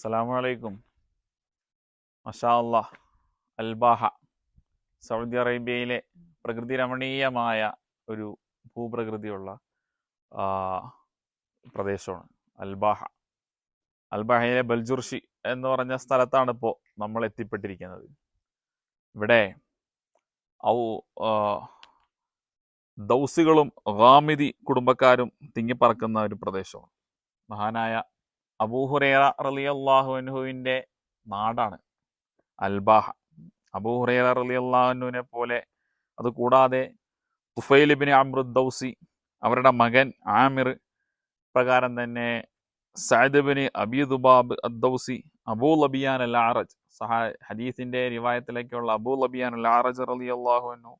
അസ്സലാമു അലൈക്കും. മഷാ അല്ലാ Al Baha Saudi അറേബ്യയിലെ പ്രകൃതി രമണീയമായ ഒരു ഭൂപ്രകൃതിയുള്ള പ്രദേശമാണ് അൽബാഹ. അൽബാഹയിലെ ബൽജുർഷി എന്ന് പറഞ്ഞ സ്ഥലത്താണ് ഇപ്പോൾ നമ്മൾ എത്തിപ്പെട്ടിരിക്കുന്നത്. ഇവിടെ ഔ ദൗസികളും ഗാമിദി കുടുംബക്കാരും തിങ്ങിപ്പറക്കുന്ന ഒരു പ്രദേശമാണ്. മഹാനായ അബൂഹുറേറ റലി അൻഹുവിന്റെ നാടാണ് അൽബാഹ. അബൂഹുറേറ റലി അള്ളാഹുവിനെ പോലെ അതുകൂടാതെ കൂടാതെ തുഫൈൽ ബിൻ ദൗസി അവരുടെ മകൻ ആമിർ പ്രകാരം തന്നെ സഅദ് ബിൻ അബി ദുബാബ് അദ്ദൗസി അബൂ ലബിയാൻ അൽ ആറജ് സഹാ ഹദീസിന്റെ റിവായത്തിലേക്കുള്ള അബൂ ലബിയാൻ അൽ ആറജ് റലി അൻഹു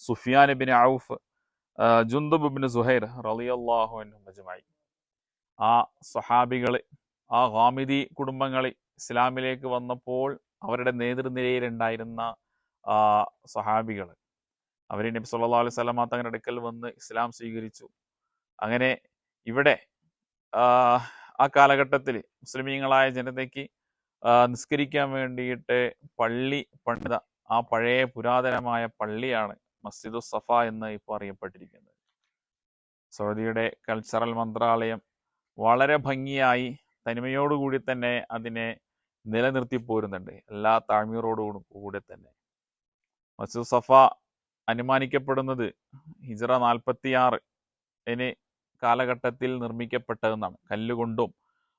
സുഫിയാൻ ബിൻ ഔഫ് ജുന്ദുബ് സുഹൈർ റലി അൻഹു മജ്മഈൻ. ആ സഹാബികൾ ആ ഹാമിദി കുടുംബങ്ങളെ ഇസ്ലാമിലേക്ക് വന്നപ്പോൾ അവരുടെ നേതൃനിരയിലുണ്ടായിരുന്ന സഹാബികൾ അവർ നബി സല്ലാ അലൈഹി വസല്ലമ തങ്ങളുടെ അടുക്കൽ വന്ന് ഇസ്ലാം സ്വീകരിച്ചു. അങ്ങനെ ഇവിടെ ആ, ആ കാലഘട്ടത്തിൽ മുസ്ലിമീങ്ങളായ ജനതയ്ക്ക് നിസ്കരിക്കാൻ വേണ്ടിയിട്ട് പള്ളി പണിത ആ പഴയ പുരാതനമായ പള്ളിയാണ് മസ്ജിദുസ് സഫ എന്ന് ഇപ്പോൾ അറിയപ്പെട്ടിരിക്കുന്നത്. സൗദിയുടെ കൾച്ചറൽ മന്ത്രാലയം വളരെ ഭംഗിയായി തനിമയോടുകൂടി തന്നെ അതിനെ നിലനിർത്തി പോരുന്നുണ്ട്. എല്ലാ താഴ്മയോടുകൂടും കൂടെ തന്നെ. മസ്ജിദ് സഫ അനുമാനിക്കപ്പെടുന്നത് ഹിജറ നാൽപ്പത്തിയാറിന് കാലഘട്ടത്തിൽ നിർമ്മിക്കപ്പെട്ടതെന്നാണ്. കല്ലുകൊണ്ടും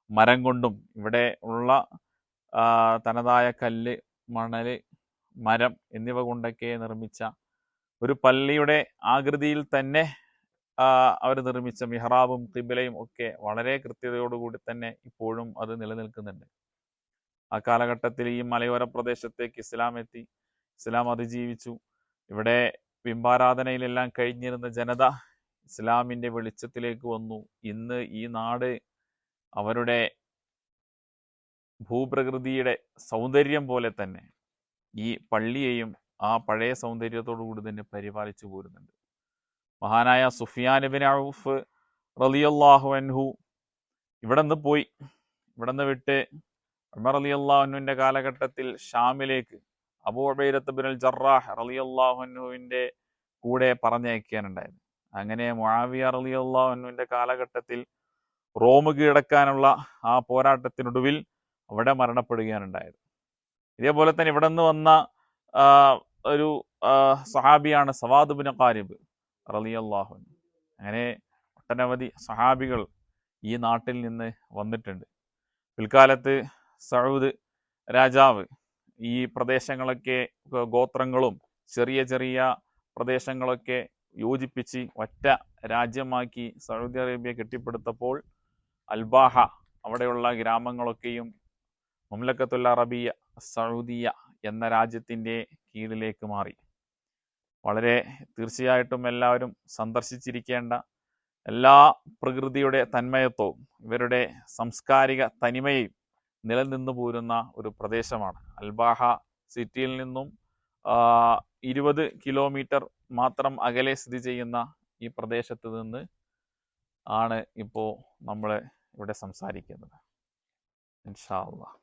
മരം കൊണ്ടും ഇവിടെ ഉള്ള തനതായ കല്ല് മണൽ മരം എന്നിവ കൊണ്ടൊക്കെ നിർമ്മിച്ച ഒരു പള്ളിയുടെ ആകൃതിയിൽ തന്നെ അവർ നിർമ്മിച്ച മിഹ്റാബും കിബിലയും ഒക്കെ വളരെ കൃത്യതയോടുകൂടി തന്നെ ഇപ്പോഴും അത് നിലനിൽക്കുന്നുണ്ട്. ആ കാലഘട്ടത്തിൽ ഈ മലയോര പ്രദേശത്തേക്ക് ഇസ്ലാം എത്തി ഇസ്ലാം അതിജീവിച്ചു. ഇവിടെ ബിംബാരാധനയിലെല്ലാം കഴിഞ്ഞിരുന്ന ജനത ഇസ്ലാമിന്റെ വെളിച്ചത്തിലേക്ക് വന്നു. ഇന്ന് ഈ നാട് അവരുടെ ഭൂപ്രകൃതിയുടെ സൗന്ദര്യം പോലെ തന്നെ ഈ പള്ളിയെയും ആ പഴയ സൗന്ദര്യത്തോടു കൂടി തന്നെ പരിപാലിച്ചു പോരുന്നുണ്ട്. മഹാനായ സുഫിയാൻ ബിൻ ഔഫ് റളിയല്ലാഹു അൻഹു ഇവിടെ നിന്ന് പോയി. ഇവിടെ നിന്ന് വിട്ട് ഉമർ അലി റളിയല്ലാഹുവിന്റെ കാലഘട്ടത്തിൽ ഷാമിലേക്ക് അബൂ ഉബൈദത്ത് ബിൻ ജറാഹ് ജറാഹ് റളിയല്ലാഹുവിന്റെ കൂടെ പറഞ്ഞയക്കാനുണ്ടായത് അങ്ങനെ മുആവിയ റളിയല്ലാഹുവിന്റെ കാലഘട്ടത്തിൽ റോം കീഴടക്കാനുള്ള ആ പോരാട്ടത്തിനൊടുവിൽ അവിടെ മരണപ്പെടുകയാണ് ഉണ്ടായത്. ഇതേപോലെ തന്നെ ഇവിടെ നിന്ന് വന്ന ഒരു സഹാബിയാണ് സവാദ് ബിൻ ഖാരിബ്. റളിയല്ലാഹു അൻഹു. അങ്ങനെ ഒട്ടനവധി സഹാബികൾ ഈ നാട്ടിൽ നിന്ന് വന്നിട്ടുണ്ട് പിൽക്കാലത്ത് സൗദ് രാജാവ് ഈ പ്രദേശങ്ങളൊക്കെ ഗോത്രങ്ങളും ചെറിയ ചെറിയ പ്രദേശങ്ങളൊക്കെ യോജിപ്പിച്ച് ഒറ്റ രാജ്യമാക്കി സൗദി അറേബ്യ കെട്ടിപ്പടുത്തപ്പോൾ അൽബാഹ അവിടെയുള്ള ഗ്രാമങ്ങളൊക്കെയും മുംലക്കത്തുള്ള അറബിയ സൗദിയ എന്ന രാജ്യത്തിന്റെ കീഴിലേക്ക് മാറി വളരെ തീർച്ചയായിട്ടും എല്ലാവരും സന്ദർശിച്ചിരിക്കേണ്ട എല്ലാ പ്രകൃതിയുടെ തന്മയത്വവും ഇവരുടെ സാംസ്കാരിക തനിമയും നിലനിന്നു പോരുന്ന ഒരു പ്രദേശമാണ്. അൽബാഹ സിറ്റിയിൽ നിന്നും ഇരുപത് കിലോമീറ്റർ മാത്രം അകലെ സ്ഥിതി ചെയ്യുന്ന ഈ പ്രദേശത്ത് നിന്ന് ആണ് ഇപ്പോൾ നമ്മൾ ഇവിടെ സംസാരിക്കുന്നത്. ഇൻഷാ അള്ളാഹ്